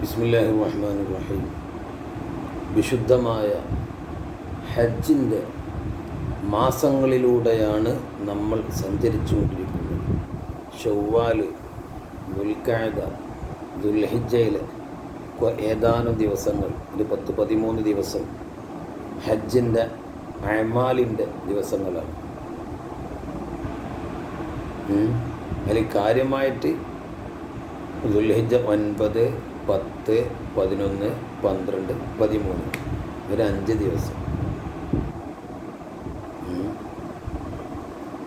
ബിസ്മില്ലാഹി റഹ്മാൻ റഹീം വിശുദ്ധമായ ഹജ്ജിന്റെ മാസങ്ങളിലൂടെയാണ് നമ്മൾ സഞ്ചരിച്ചുകൊണ്ടിരിക്കുന്നത്. ഷവ്വാൽ ദുൽഖാദ ദുൽഹിജയിൽ ഏതാനും ദിവസങ്ങൾ ഒരു പത്ത് പതിമൂന്ന് ദിവസം ഹജ്ജിന്റെ അയമാലിന്റെ ദിവസങ്ങളാണ്. അതിൽ കാര്യമായിട്ട് ദുൽഹിജ ഒൻപത് പത്ത് പതിനൊന്ന് പന്ത്രണ്ട് പതിമൂന്ന്. ഒരു അഞ്ച് ദിവസം.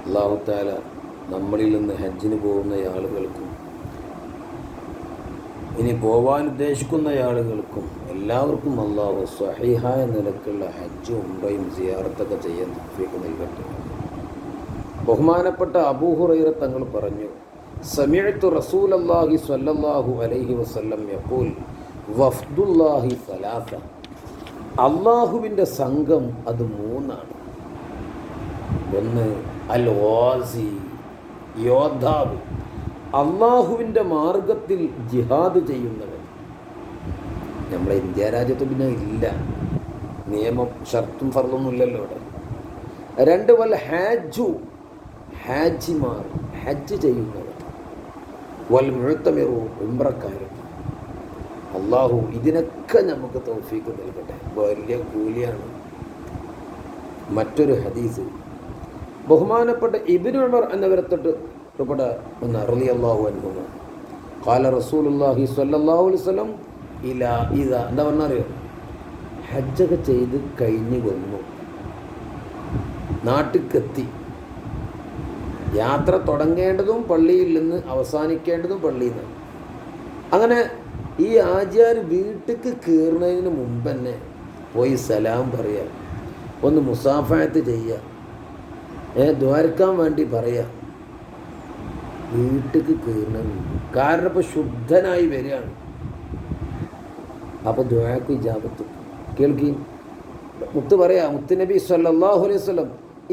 അള്ളാഹുത്താല നമ്മളിൽ നിന്ന് ഹജ്ജിന് പോകുന്ന ആളുകൾക്കും ഇനി പോവാൻ ഉദ്ദേശിക്കുന്ന ആളുകൾക്കും എല്ലാവർക്കും അള്ളാഹു സഹിഹായ നിലക്കുള്ള ഹജ്ജ് ഉംറയും സിയാർത്തൊക്കെ ചെയ്യാൻ നൽകട്ടെ. ബഹുമാനപ്പെട്ട അബൂഹുറൈറ തങ്ങൾ പറഞ്ഞു സമീഅത്തു റസൂലല്ലാഹി സ്വല്ലല്ലാഹു അലൈഹി വസല്ലം യഖൂൽ വഫ്ദുല്ലാഹി സലാസ. അള്ളാഹുവിന്റെ സംഘം അത് മൂന്നാണ്. ഒന്ന് അൽ വാസി യോദ്ധാവ്. അള്ളാഹുവിന്റെ മാർഗത്തിൽ ജിഹാദ് ചെയ്യുന്നവൻ. നമ്മളെ ഇന്ത്യ രാജ്യത്ത് പിന്നെ ഇല്ല. നിയമം ഷർത്തും ഫർദൊന്നും ഇല്ലല്ലോ ഇവിടെ രണ്ട് വല്ല ഹാജു ഹാജിമാർ ഹജ്ജ് ചെയ്യുന്നവർ വൽ മുഴുത്തമിറു അള്ളാഹു ഇതിനൊക്കെ നമുക്ക് തൗഫീക്ക് നൽകട്ടെ. വലിയ കൂലിയാണ്. മറ്റൊരു ഹദീസ്. ബഹുമാനപ്പെട്ട ഇബിൻ ഉമർ എന്നവരെ തൊട്ട് ഒന്ന് അറുതി അള്ളാഹു അനുഭവം കാല റസൂൽ അള്ളാഹി അലൈഹി വസല്ലം ഇല ഇത എന്താ പറഞ്ഞറിയോ ഹജ്ജൊക്കെ ചെയ്ത് കഴിഞ്ഞ് വന്നു. നാട്ടിലെത്തി യാത്ര തുടങ്ങേണ്ടതും പള്ളിയിൽ നിന്ന് അവസാനിക്കേണ്ടതും പള്ളിയിൽ നിന്ന്. അങ്ങനെ ഈ ആചാർ വീട്ടിക്ക് കയറുന്നതിന് മുമ്പ് തന്നെ പോയി സലാം പറയുക ഒന്ന് മുസാഫായത്ത് ചെയ്യുക ഏ ദ്വാരക്കാൻ വേണ്ടി പറയുക വീട്ടിക്ക് കയറുന്നതിന് മുമ്പ്. കാരണം ഇപ്പോൾ ശുദ്ധനായി വരികയാണ്. അപ്പോൾ ദ്വാരക്ക് ജാപത്ത് കേൾക്കി. മുത്ത് പറയാം മുത്തുനബി സല്ലല്ലാഹു അലൈഹി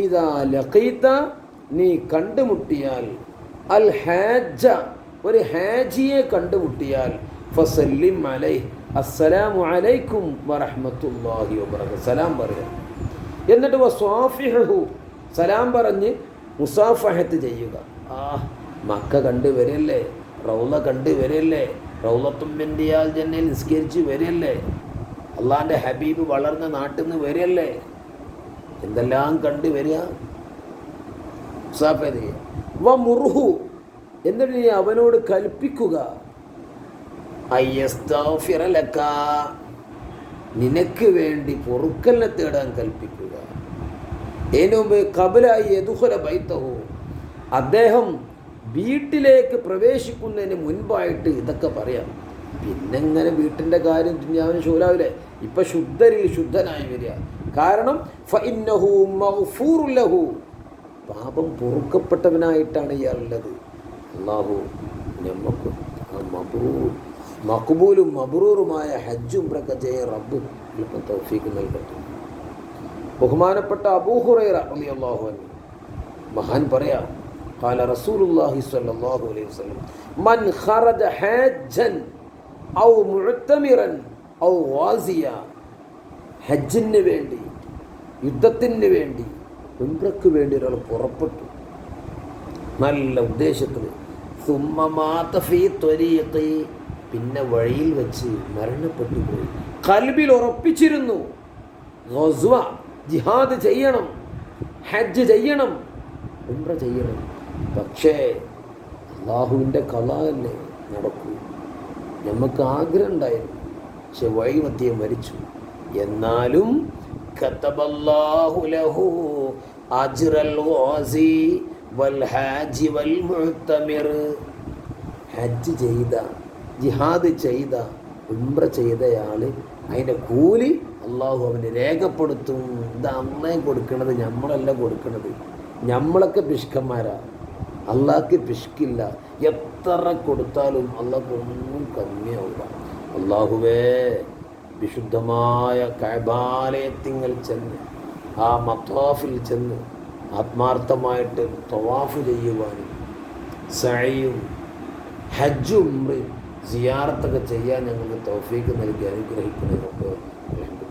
ഇതാ ലഖീത നീ കണ്ടുമുട്ടിയാൽ അൽ ഹാജ ഒരു ഹാജിയെ കണ്ടുമുട്ടിയാൽ ഫസല്ലിം അലൈ അസ്സലാമു അലൈക്കും വറഹ്മത്തുള്ളാഹി വബറക സലാം പറയാം. എന്നിട്ട് വസ്വാഫിഹു സലാം പറഞ്ഞ് മുസാഫഹത്ത് ചെയ്യുക. ആ മക്ക കണ്ടു വരല്ലേ റൗള കണ്ടു വരല്ലേ റൗളത്തുമ്പിന്റെയാൽ ജന്നയിൽ നിസ്കരിച്ച് വരല്ലേ? അള്ളാന്റെ ഹബീബ് വളർന്ന നാട്ടിൽ നിന്ന് വരല്ലേ? എന്തെല്ലാം കണ്ടു വരിക ചെയ്യുക വ മുർഹു എന്നിട്ട് നീ അവനോട് കൽപ്പിക്കുക. നിനക്ക് വേണ്ടി പൊറുക്കലിനെ തേടാൻ കൽപ്പിക്കുക. മുമ്പ് കബലായി യദുഹല ബൈത്തവും അദ്ദേഹം വീട്ടിലേക്ക് പ്രവേശിക്കുന്നതിന് മുൻപായിട്ട് ഇതൊക്കെ പറയാം. പിന്നെങ്ങനെ വീട്ടിന്റെ കാര്യം ഞാൻ ശൂലാവില്ലേ? ഇപ്പം ശുദ്ധരിൽ ശുദ്ധനായി വരിക. കാരണം മഗ്ഫൂറുൻ ലഹു പാപം പൊറുക്കപ്പെട്ടവനായിട്ടാണ് ഇയാളുള്ളത് അള്ളാഹു ഞമ്മക്കും ആ മബ്രൂർ മക്ബൂലും മബ്രൂറുമായ ഹജ്ജും പ്രക്ക ജയ റബ്ബും എളുപ്പം തൗഫീക്ക് നൽകട്ടെ ബഹുമാനപ്പെട്ട അബൂഹുറൈറ റളിയല്ലാഹു അൻഹു മഹാൻ പറയാം قال رسول الله صلى الله عليه وسلم من خرج حاجا أو معتمرا أو غازيا ഹജ്ജിന് വേണ്ടി യുദ്ധത്തിന് വേണ്ടി ഉംറയ്ക്ക് വേണ്ടി ഒരാൾ പുറപ്പെട്ടു. നല്ല ഉദ്ദേശത്തിൽ. സുമ്മമാതഫി ത്വരീഖി. പിന്നെ വഴിയിൽ വെച്ച് മരണപ്പെട്ടു പോയി. കൽബിൽ ഉറപ്പിച്ചിരുന്നു. ഗസ്വ ജിഹാദ് ചെയ്യണം. ഹജ്ജ് ചെയ്യണം. ഉംറ ചെയ്യണം. പക്ഷേ അള്ളാഹുവിന്റെ കലാല്ലേ നടക്കൂ. നമുക്ക് ആഗ്രഹം ഉണ്ടായിരുന്നു. പക്ഷെ വഴിമധ്യം മരിച്ചു. എന്നാലും കതബല്ലാഹു ലഹു ഹജ്ജ് ചെയ്ത ജിഹാദ് ചെയ്ത ഉംറ ചെയ്തയാൾ അതിന്റെ കൂലി അള്ളാഹു അവന് രേഖപ്പെടുത്തും. ഇത് അന്നേ കൊടുക്കണത് നമ്മളല്ല കൊടുക്കണത്. നമ്മളൊക്കെ പിഷ്കന്മാരാ. അള്ളാഹ്ക്ക് പിഷ്കില്ല. എത്ര കൊടുത്താലും അള്ളാഹ് ഒന്നും കമ്മിയാവില്ല അള്ളാഹുവേ വിശുദ്ധമായ കൈബാലയത്തിങ്ങൾ ചെന്ന് ആ മത്വാഫിൽ ചെന്ന് ആത്മാർത്ഥമായിട്ട് തവാഫ് ചെയ്യുവാനും സഴയും ഹജ്ജും സിയാർത്തൊക്കെ ചെയ്യാൻ ഞങ്ങൾക്ക് തൗഫീക്ക് നൽകി അനുഗ്രഹിക്കുന്നതിനൊക്കെ റഹ്മാൻ